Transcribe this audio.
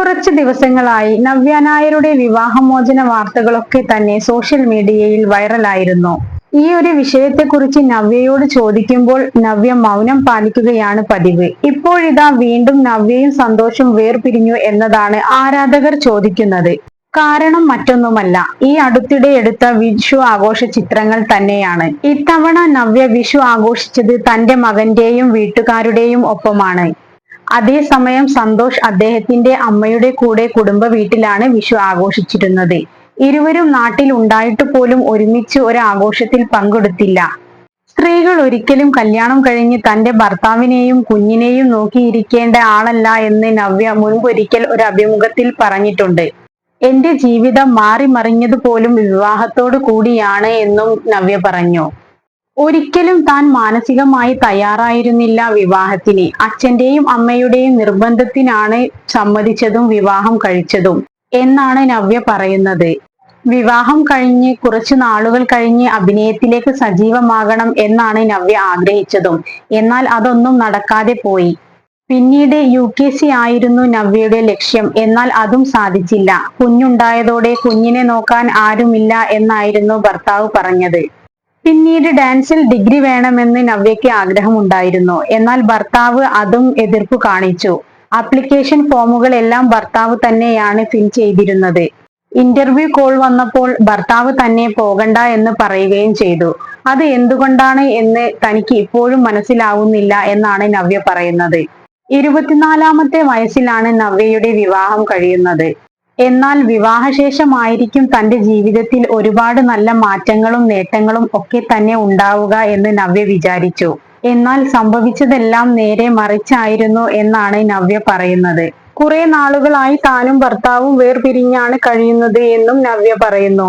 കുറച്ച് ദിവസങ്ങളായി നവ്യ നായരുടെ വിവാഹമോചന വാർത്തകളൊക്കെ തന്നെ സോഷ്യൽ മീഡിയയിൽ വൈറലായിരുന്നു. ഈ ഒരു വിഷയത്തെക്കുറിച്ച് നവ്യയോട് ചോദിക്കുമ്പോൾ നവ്യ മൗനം പാലിക്കുകയാണ് പതിവ്. ഇപ്പോഴിതാ വീണ്ടും നവ്യയും സന്തോഷം വേർപിരിഞ്ഞു എന്നതാണ് ആരാധകർ ചോദിക്കുന്നത്. കാരണം മറ്റൊന്നുമല്ല ഈ അടുത്തിടെ എടുത്ത വിഷു ആഘോഷ ചിത്രങ്ങൾ തന്നെയാണ്. ഇത്തവണ നവ്യ വിഷു ആഘോഷിച്ചത് തന്റെ മകന്റെയും വീട്ടുകാരുടെയും ഒപ്പമാണ്. അതേസമയം സന്തോഷ് അദ്ദേഹത്തിന്റെ അമ്മയുടെ കൂടെ കുടുംബ വീട്ടിലാണ് വിഷു ആഘോഷിച്ചിരുന്നത്. ഇരുവരും നാട്ടിൽ ഉണ്ടായിട്ട് പോലും ഒരുമിച്ച് ഒരു ആഘോഷത്തിൽ പങ്കെടുത്തില്ല. സ്ത്രീകൾ ഒരിക്കലും കല്യാണം കഴിഞ്ഞ് തന്റെ ഭർത്താവിനെയും കുഞ്ഞിനെയും നോക്കിയിരിക്കേണ്ട ആളല്ല എന്ന് നവ്യ മുൻപൊരിക്കൽ ഒരു അഭിമുഖത്തിൽ പറഞ്ഞിട്ടുണ്ട്. എന്റെ ജീവിതം മാറി മറിഞ്ഞത് പോലും വിവാഹത്തോടു കൂടിയാണ് എന്നും നവ്യ പറഞ്ഞു. ഒരിക്കലും താൻ മാനസികമായി തയ്യാറായിരുന്നില്ല വിവാഹത്തിന്. അച്ഛന്റെയും അമ്മയുടെയും നിർബന്ധത്തിനാണ് സമ്മതിച്ചതും വിവാഹം കഴിച്ചതും എന്നാണ് നവ്യ പറയുന്നത്. വിവാഹം കഴിഞ്ഞ് കുറച്ചു നാളുകൾ കഴിഞ്ഞ് അഭിനയത്തിലേക്ക് സജീവമാകണം എന്നാണ് നവ്യ ആഗ്രഹിച്ചതും. എന്നാൽ അതൊന്നും നടക്കാതെ പോയി. പിന്നീട് യു കെ സി ആയിരുന്നു നവ്യയുടെ ലക്ഷ്യം. എന്നാൽ അതും സാധിച്ചില്ല. കുഞ്ഞുണ്ടായതോടെ കുഞ്ഞിനെ നോക്കാൻ ആരുമില്ല എന്നായിരുന്നു ഭർത്താവ് പറഞ്ഞത്. പിന്നീട് ഡാൻസിൽ ഡിഗ്രി വേണമെന്ന് നവ്യയ്ക്ക് ആഗ്രഹമുണ്ടായിരുന്നു. എന്നാൽ ഭർത്താവ് അതും എതിർപ്പ് കാണിച്ചു. ആപ്ലിക്കേഷൻ ഫോമുകൾ എല്ലാം ഭർത്താവ് തന്നെയാണ് ഫിൽ ചെയ്തിരുന്നത്. ഇന്റർവ്യൂ കോൾ വന്നപ്പോൾ ഭർത്താവ് തന്നെ പോകണ്ട എന്ന് പറയുകയും ചെയ്തു. അത് എന്തുകൊണ്ടാണ് എന്ന് തനിക്ക് ഇപ്പോഴും മനസ്സിലാവുന്നില്ല എന്നാണ് നവ്യ പറയുന്നത്. ഇരുപത്തിനാലാമത്തെ വയസ്സിലാണ് നവ്യയുടെ വിവാഹം കഴിയുന്നത്. എന്നാൽ വിവാഹശേഷമായിരിക്കും തന്റെ ജീവിതത്തിൽ ഒരുപാട് നല്ല മാറ്റങ്ങളും നേട്ടങ്ങളും ഒക്കെ തന്നെ ഉണ്ടാവുക എന്ന് നവ്യ വിചാരിച്ചു. എന്നാൽ സംഭവിച്ചതെല്ലാം നേരെ മറിച്ചായിരുന്നു എന്നാണ് നവ്യ പറയുന്നത്. കുറെ നാളുകളായി താനും ഭർത്താവും വേർപിരിഞ്ഞാണ് കഴിയുന്നത് എന്നും നവ്യ പറയുന്നു.